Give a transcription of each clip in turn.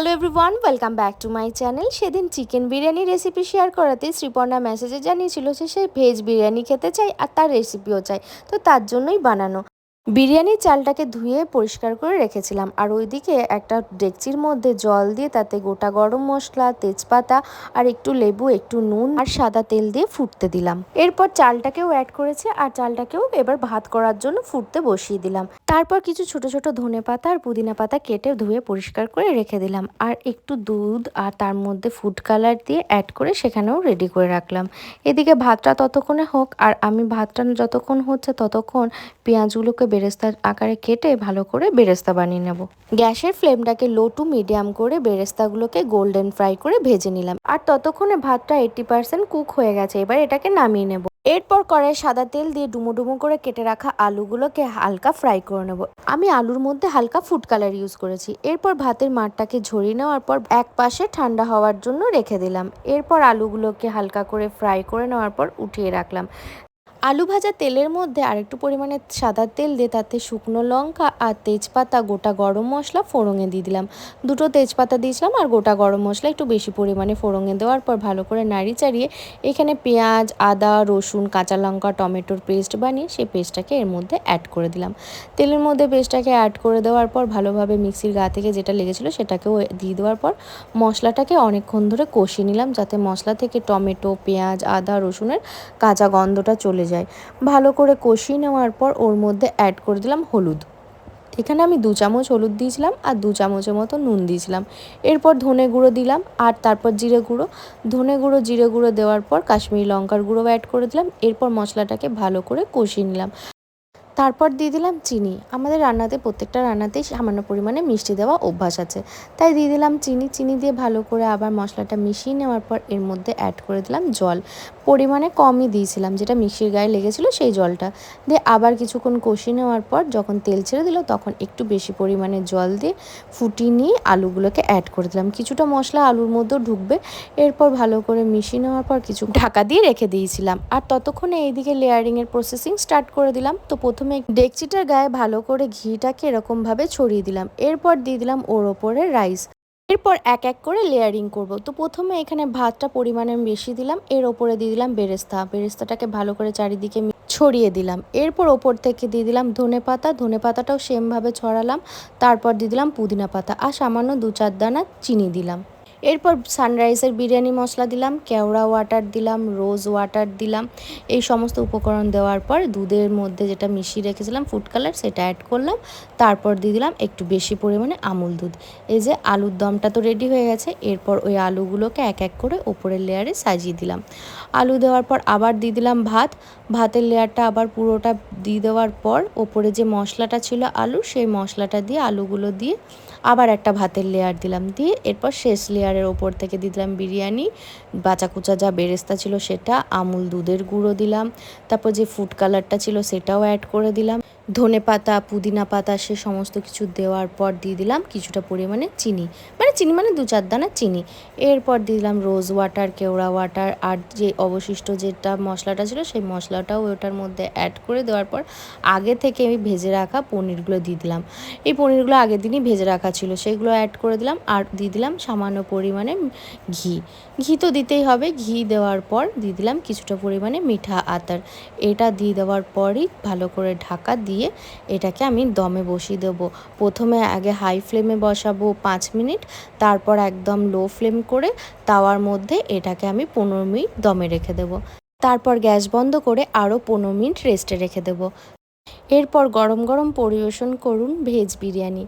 Hello everyone welcome back to my channel সেদিন chicken biryani recipe share করাতে শ্রীপর্ণা মেসেজে জানিয়েছিল সে ভেজ বিরিয়ানি খেতে চাই আর তার রেসিপিও চাই তো তার জন্যই বানানো। বিরিয়ানির চালটাকে ধুয়ে পরিষ্কার করে রেখেছিলাম, আর ওইদিকে একটা ডেকচির মধ্যে জল দিয়ে তাতে গোটা গরম মশলা, তেজপাতা, আর একটু লেবু, একটু নুন, আর সাদা তেল দিয়ে ফুটতে দিলাম। এরপর চালটাকেও অ্যাড করেছে, আর চালটাকেও এবার ভাত করার জন্য ফুটতে বসিয়ে দিলাম। তারপর কিছু ছোট ছোট ধনে পাতা আর পুদিনা পাতা কেটে ধুয়ে পরিষ্কার করে রেখে দিলাম, আর একটু দুধ আর তার মধ্যে ফুড কালার দিয়ে অ্যাড করে সেখানেও রেডি করে রাখলাম। এদিকে ভাতটা ততক্ষণে হোক, আর আমি ভাতটা যতক্ষণ হচ্ছে ততক্ষণ পেঁয়াজগুলোকে বেরেস্তার আকারে কেটে ভালো করে বেরেস্তা বানিয়ে নেব। গ্যাসের ফ্লেমটাকে লো টু মিডিয়াম করে বেরেস্তাগুলোকে গোল্ডেন ফ্রাই করে ভেজে নিলাম। আর ততক্ষণে ভাতটা এইটটি পার্সেন্ট কুক হয়ে গেছে, এবার এটাকে নামিয়ে নেব। এরপর কড়াই সাদা তেল দিয়ে ডুমো ডুমো করে কেটে রাখা আলুগুলোকে হালকা ফ্রাই করে নেব। আমি আলুর মধ্যে হালকা ফুড কালার ইউজ করেছি। এরপর ভাতের মাঠটাকে ঝরিয়ে নেওয়ার পর এক পাশে ঠান্ডা হওয়ার জন্য রেখে দিলাম। এরপর আলুগুলোকে হালকা করে ফ্রাই করে নেওয়ার পর উঠিয়ে রাখলাম। আলু ভাজা তেলের মধ্যে আরেকটু পরিমাণে সাদা তেল দিয়ে তাতে শুকনো লঙ্কা আর তেজপাতা, গোটা গরম মশলা ফোড়ঙে দিয়ে দিলাম। দুটো তেজপাতা দিয়েছিলাম আর গোটা গরম মশলা একটু বেশি পরিমাণে ফোড়ঙে দেওয়ার পর ভালো করে নাড়ি চাড়িয়ে এখানে পেঁয়াজ, আদা, রসুন, কাঁচা লঙ্কা, টমেটোর পেস্ট বানিয়ে সেই পেস্টটাকে এর মধ্যে অ্যাড করে দিলাম। তেলের মধ্যে পেস্টটাকে অ্যাড করে দেওয়ার পর ভালোভাবে মিক্সির গা থেকে যেটা লেগেছিল সেটাকেও দিয়ে দেওয়ার পর মশলাটাকে অনেকক্ষণ ধরে কষিয়ে নিলাম যাতে মশলা থেকে টমেটো, পেঁয়াজ, আদা, রসুনের কাঁচা গন্ধটা চলে যায়। ভালো করে কষিয়ে নেওয়ার পর ওর মধ্যে অ্যাড করে দিলাম হলুদ। এখানে আমি দু চামচ হলুদ দিয়েছিলাম আর দু চামচের মতো নুন দিয়েছিলাম। এরপর ধনে গুঁড়ো দিলাম আর তারপর জিরে গুঁড়ো। ধনে গুঁড়ো, জিরে গুঁড়ো দেওয়ার পর কাশ্মীরি লঙ্কার গুঁড়ো অ্যাড করে দিলাম। এরপর মশলাটাকে ভালো করে কষিয়ে নিলাম। তারপর দিয়ে দিলাম চিনি। আমাদের রান্নাতে প্রত্যেকটা রান্নাতেই সামান্য পরিমাণে মিষ্টি দেওয়া অভ্যাস আছে। তাই দিয়ে দিলাম চিনি। চিনি দিয়ে ভালো করে আবার মশলাটা মিশিয়ে নেওয়ার পর এর মধ্যে অ্যাড করে দিলাম জল। পরিমাণে কমই দিয়েছিলাম, যেটা মিক্সির গায়ে লেগেছিলো সেই জলটা। দিয়ে আবার কিছুক্ষণ কষিয়ে নেওয়ার পর যখন তেল ছেড়ে দিল তখন একটু বেশি পরিমাণে জল দিয়ে ফুটিয়ে নিয়ে আলুগুলোকে অ্যাড করে দিলাম। কিছুটা মশলা আলুর মধ্যেও ঢুকবে। এরপর ভালো করে মিশিয়ে নেওয়ার পর কিছু ঢাকা দিয়ে রেখে দিয়েছিলাম। আর ততক্ষণে এইদিকে লেয়ারিংয়ের প্রসেসিং স্টার্ট করে দিলাম। তো প্রথমে ডেকচিটার গায়ে ভালো করে ঘিটাকে এরকমভাবে ছড়িয়ে দিলাম। এরপর দিয়ে দিলাম ওর ওপরে রাইস। এরপর এক এক করে লেয়ারিং করব। তো প্রথমে এখানে ভাতটা পরিমাণে বেশি দিলাম। এর ওপরে দিয়ে দিলাম বেরেস্তা। বেরেস্তাটাকে ভালো করে চারিদিকে ছড়িয়ে দিলাম। এরপর ওপর থেকে দিয়ে দিলাম ধনে পাতা। ধনে পাতাটাও সেমভাবে ছড়ালাম। তারপর দিয়ে দিলাম পুদিনা পাতা। আর সামান্য দু চার দানা চিনি দিলাম। এরপর সানরাইজের বিরিয়ানি মশলা দিলাম, কেওড়া ওয়াটার দিলাম রোজ ওয়াটার দিলাম। এই সমস্ত উপকরণ দেওয়ার পর দুধের মধ্যে যেটা মিশিয়ে রেখেছিলাম ফুড কালার সেটা অ্যাড করলাম। তারপর দিয়ে দিলাম একটু বেশি পরিমাণে আমুল দুধ। এই যে আলুর দমটা তো রেডি হয়ে গেছে, এরপর ওই আলুগুলোকে এক এক করে ওপরের লেয়ারে সাজিয়ে দিলাম। আলু দেওয়ার পর আবার দিয়ে দিলাম ভাত। ভাতের লেয়ারটা আবার পুরোটা দিয়ে দেওয়ার পর ওপরে যে মশলাটা ছিল আলু, সেই মশলাটা দিয়ে আলুগুলো দিয়ে আবার একটা ভাতের লেয়ার দিলাম। দিয়ে এরপর শেষ লেয়ারের ওপর থেকে দিলাম বিরিয়ানি বাঁচা কুচা যা বেরেস্তা ছিল সেটা, আমুল দুধের গুঁড়ো দিলাম, তারপর যে ফুড কালারটা ছিল সেটাও অ্যাড করে দিলাম। ধনে পাতা, পুদিনা পাতা, সে সমস্ত কিছু দেওয়ার পর দিয়ে দিলাম কিছুটা পরিমাণে চিনি। মানে চিনি মানে দু চার দানা চিনি। এরপর দিয়ে দিলাম রোজ ওয়াটার কেওড়া ওয়াটার আর যে অবশিষ্ট যেটা মশলাটা ছিল সেই মশলাটাও ওটার মধ্যে অ্যাড করে দেওয়ার পর আগে থেকে আমি ভেজে রাখা পনিরগুলো দিয়ে দিলাম। এই পনিরগুলো আগের দিনই ভেজে রাখা ছিল, সেগুলো অ্যাড করে দিলাম আর দিয়ে দিলাম সামান্য পরিমাণে ঘি। ঘি তো দিতেই হবে, ঘি দেওয়ার পর দিয়ে দিলাম কিছুটা পরিমাণে মিঠা আতার। এটা দিয়ে দেওয়ার পরই ভালো করে ঢাকা দিয়ে দিয়ে এটাকে আমি দমে বসিয়ে দেবো। প্রথমে আগে হাই ফ্লেমে বসাবো পাঁচ মিনিট, তারপর একদম লো ফ্লেম করে তাওয়ার মধ্যে এটাকে আমি পনেরো মিনিট দমে রেখে দেবো। তারপর গ্যাস বন্ধ করে আরও পনেরো মিনিট রেস্টে রেখে দেবো। এরপর গরম গরম পরিবেশন করুন ভেজ বিরিয়ানি।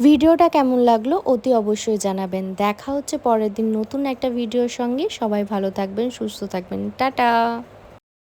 ভিডিওটা কেমন লাগল অতি অবশ্যই জানাবেন। দেখা হচ্ছে পরের দিন নতুন একটা ভিডিওর সঙ্গে। সবাই ভালো থাকবেন, সুস্থ থাকবেন। টাটা!